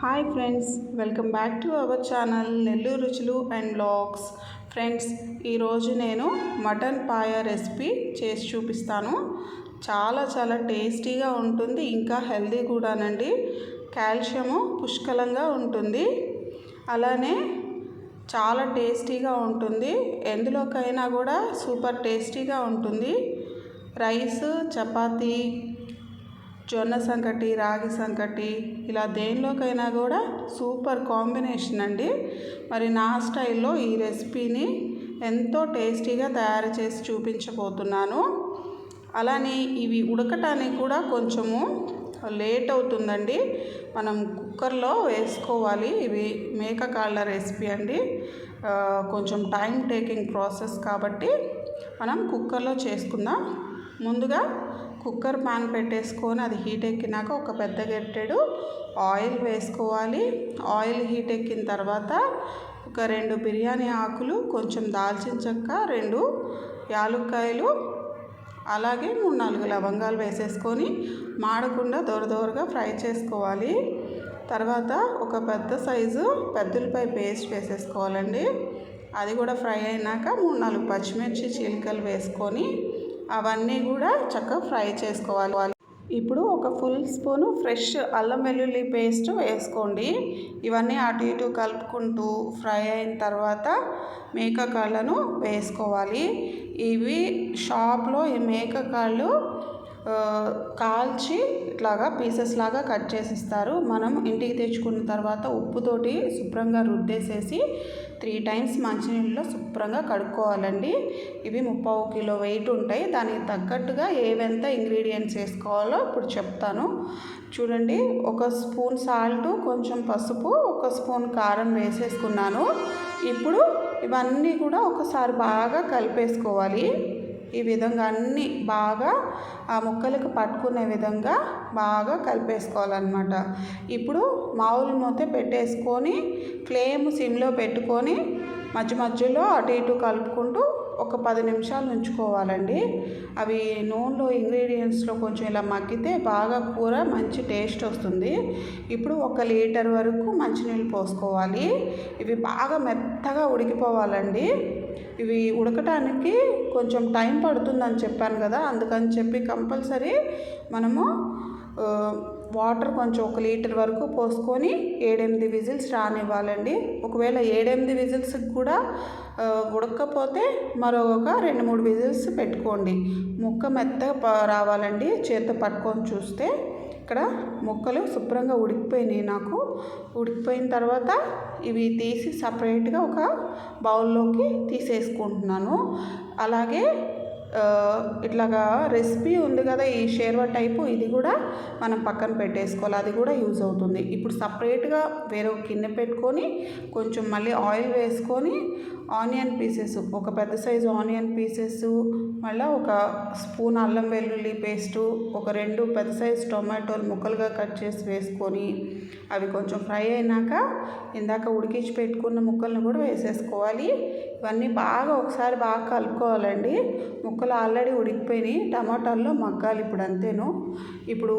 Hi friends welcome back to our channel Nellore రుచులు and blogs friends ఈరోజు నేను mutton పాయ recipe చేసి చూపిస్తాను. చాలా చాలా టేస్టీగా ఉంటుంది ఇంకా హెల్దీ కూడానండి. కాల్షియము పుష్కలంగా ఉంటుంది. అలానే చాలా టేస్టీగా ఉంటుంది. ఎందులోకైనా కూడా సూపర్ టేస్టీగా ఉంటుంది. రైస్ చపాతీ జొన్న సంకటి రాగి సంకటి ఇలా దేనిలోకైనా కూడా సూపర్ కాంబినేషన్ అండి. మరి నా స్టైల్లో ఈ రెసిపీని ఎంతో టేస్టీగా తయారు చేసి చూపించబోతున్నాను. అలానే ఇవి ఉడకటానికి కూడా కొంచెము లేట్ అవుతుందండి. మనం కుక్కర్లో వేసుకోవాలి. ఇవి మేక కాళ్ళ రెసిపీ అండి. కొంచెం టైం టేకింగ్ ప్రాసెస్ కాబట్టి మనం కుక్కర్లో చేసుకుందాం. ముందుగా కుక్కర్ పాన్ పెట్టేసుకొని అది హీట్ ఎక్కినాక ఒక పెద్ద గెట్టెడు ఆయిల్ వేసుకోవాలి. ఆయిల్ హీట్ ఎక్కిన తర్వాత ఒక రెండు బిర్యానీ ఆకులు కొంచెం దాల్చిన చెక్క రెండు యాలుక్కాయలు అలాగే మూడు నాలుగు లవంగాలు వేసేసుకొని మాడకుండా దోర దోరగా ఫ్రై చేసుకోవాలి. తర్వాత ఒక పెద్ద సైజు పెద్దలపై పేస్ట్ వేసేసుకోవాలండి. అది కూడా ఫ్రై అయినాక మూడు నాలుగు పచ్చిమిర్చి చీలికలు వేసుకొని అవన్నీ కూడా చక్కగా ఫ్రై చేసుకోవాలి. ఇప్పుడు ఒక ఫుల్ స్పూను ఫ్రెష్ అల్లం వెల్లుల్లి పేస్ట్ వేసుకోండి. ఇవన్నీ అటు ఇటు కలుపుకుంటూ ఫ్రై అయిన తర్వాత మేక కాళ్ళను వేసుకోవాలి. ఇవి షాప్లో ఈ మేక కాళ్ళు కాల్చి ఇట్లాగా పీసెస్ లాగా కట్ చేసి ఇస్తారు మనం ఇంటికి తెచ్చుకున్న తర్వాత ఉప్పుతోటి శుభ్రంగా రుద్దేసేసి త్రీ టైమ్స్ మంచినీళ్ళలో శుభ్రంగా కడుక్కోవాలండి. ఇవి ముప్పావు కిలో వెయిట్ ఉంటాయి. దానికి తగ్గట్టుగా ఏవెంత ఇంగ్రీడియంట్స్ వేసుకోవాలో ఇప్పుడు చెప్తాను. చూడండి ఒక స్పూన్ సాల్ట్ కొంచెం పసుపు ఒక స్పూన్ కారం వేసేసుకున్నాను. ఇప్పుడు ఇవన్నీ కూడా ఒకసారి బాగా కలిపేసుకోవాలి. ఈ విధంగా అన్నీ బాగా ఆ ముక్కలకు పట్టుకునే విధంగా బాగా కలిపేసుకోవాలన్నమాట. ఇప్పుడు మామూలు మూత పెట్టేసుకొని ఫ్లేమ్ సిమ్లో పెట్టుకొని మధ్య మధ్యలో అటు ఇటు కలుపుకుంటూ ఒక పది నిమిషాలు ఉంచుకోవాలండి. అవి నూనెలో ఇంగ్రీడియంట్స్లో కొంచెం ఇలా మగ్గితే బాగా కూర మంచి టేస్ట్ వస్తుంది. ఇప్పుడు ఒక లీటర్ వరకు మంచినీళ్ళు పోసుకోవాలి. ఇవి బాగా మెత్తగా ఉడికిపోవాలండి. ఇవి ఉడకటానికి కొంచెం టైం పడుతుందని చెప్పాను కదా అందుకని చెప్పి కంపల్సరీ మనము వాటర్ కొంచెం ఒక లీటర్ వరకు పోసుకొని ఏడెనిమిది విజిల్స్ రానివ్వాలండి. ఒకవేళ ఏడెనిమిది విజిల్స్కి కూడా ఉడకపోతే మరొక రెండు మూడు విజిల్స్ పెట్టుకోండి. ముక్క మెత్తగా రావాలండి చేత పట్టుకొని చూస్తే. ఇక్కడ ముక్కలు శుభ్రంగా ఉడికిపోయినాయి నాకు. ఉడికిపోయిన తర్వాత ఇవి తీసి సపరేట్గా ఒక బౌల్లోకి తీసేసుకుంటున్నాను. అలాగే ఇట్లాగా రెసిపీ ఉంది కదా ఈ షేర్వా టైపు ఇది కూడా మనం పక్కన పెట్టేసుకోవాలి అది కూడా యూజ్ అవుతుంది. ఇప్పుడు సపరేట్గా వేరే ఒక గిన్నె పెట్టుకొని కొంచెం మళ్ళీ ఆయిల్ వేసుకొని ఆనియన్ పీసెస్ ఒక పెద్ద సైజు ఆనియన్ పీసెస్ మళ్ళీ ఒక స్పూన్ అల్లం వెల్లుల్లి పేస్టు ఒక రెండు పెద్ద సైజు టొమాటోలు ముక్కలుగా కట్ చేసి వేసుకొని అవి కొంచెం ఫ్రై అయినాక ఇందాక ఉడికించి పెట్టుకున్న ముక్కలను కూడా వేసేసుకోవాలి. ఇవన్నీ బాగా ఒకసారి బాగా కలుపుకోవాలండి. ముక్కలు ఆల్రెడీ ఉడికిపోయినాయి టమాటాల్లో మగ్గాలి ఇప్పుడు అంతేను. ఇప్పుడు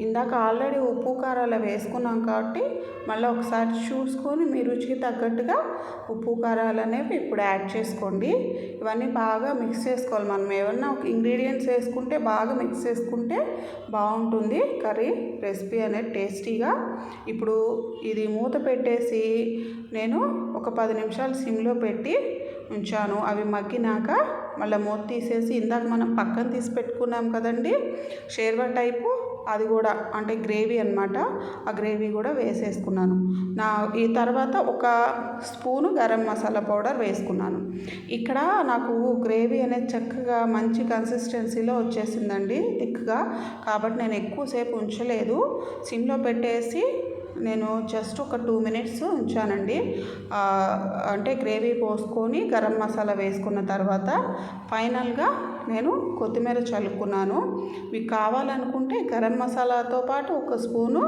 ఇందాక ఆల్రెడీ ఉప్పు కారాలు వేసుకున్నాం కాబట్టి మళ్ళీ ఒకసారి చూసుకొని మీ రుచికి తగ్గట్టుగా ఉప్పు కారాలు అనేవి ఇప్పుడు యాడ్ చేసుకోండి. ఇవన్నీ బాగా మిక్స్ చేసుకోవాలి. మనం ఏమన్నా ఒక ఇంగ్రీడియంట్స్ వేసుకుంటే బాగా మిక్స్ చేసుకుంటే బాగుంటుంది. కర్రీ రెసిపీ అనేది టేస్టీగా. ఇప్పుడు ఇది మూత పెట్టేసి నేను ఒక పది నిమిషాలు సిమ్లో పెట్టి ఉంచాను. అవి మగ్గినాక మళ్ళీ మూత తీసేసి ఇందాక మనం పక్కన తీసి పెట్టుకున్నాం కదండి షేర్వా టైపు అది కూడా అంటే గ్రేవీ అన్నమాట. ఆ గ్రేవీ కూడా వేసేసుకున్నాను. నా ఈ తర్వాత ఒక స్పూను గరం మసాలా పౌడర్ వేసుకున్నాను. ఇక్కడ నాకు గ్రేవీ అనేది చక్కగా మంచి కన్సిస్టెన్సీలో వచ్చేసిందండి థిక్గా. కాబట్టి నేను ఎక్కువసేపు ఉంచలేదు. సిమ్లో పెట్టేసి నేను జస్ట్ ఒక టూ మినిట్స్ ఉంచానండి. అంటే గ్రేవీ పోసుకొని గరం మసాలా వేసుకున్న తర్వాత ఫైనల్గా నేను కొత్తిమీర చల్లుకున్నాను. మీకు కావాలనుకుంటే గరం మసాలాతో పాటు ఒక స్పూను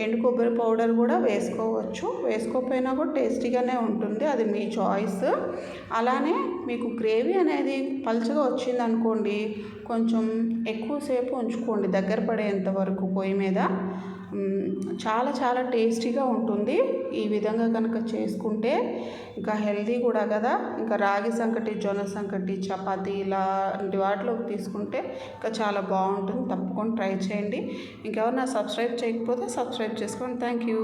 ఎండు కొబ్బరి పౌడర్ కూడా వేసుకోవచ్చు. వేసుకోకపోయినా కూడా టేస్టీగానే ఉంటుంది. అది మీ చాయిస్ అలానే మీకు గ్రేవీ అనేది పలుచగా వచ్చింది అనుకోండి కొంచెం ఎక్కువసేపు ఉంచుకోండి దగ్గర పడేంత వరకు పొయ్యి మీద. చాలా చాలా టేస్టీగా ఉంటుంది. ఈ విధంగా కనుక చేసుకుంటే ఇంకా హెల్దీ కూడా కదా. ఇంకా రాగి సంకటి జొన్న సంకటి చపాతి ఇలాంటి వాటిలోకి తీసుకుంటే ఇంకా చాలా బాగుంటుంది. తప్పకుండా ట్రై చేయండి. ఇంకెవరన్నా సబ్స్క్రైబ్ చేయకపోతే సబ్స్క్రైబ్ చేసుకోండి. Thank you.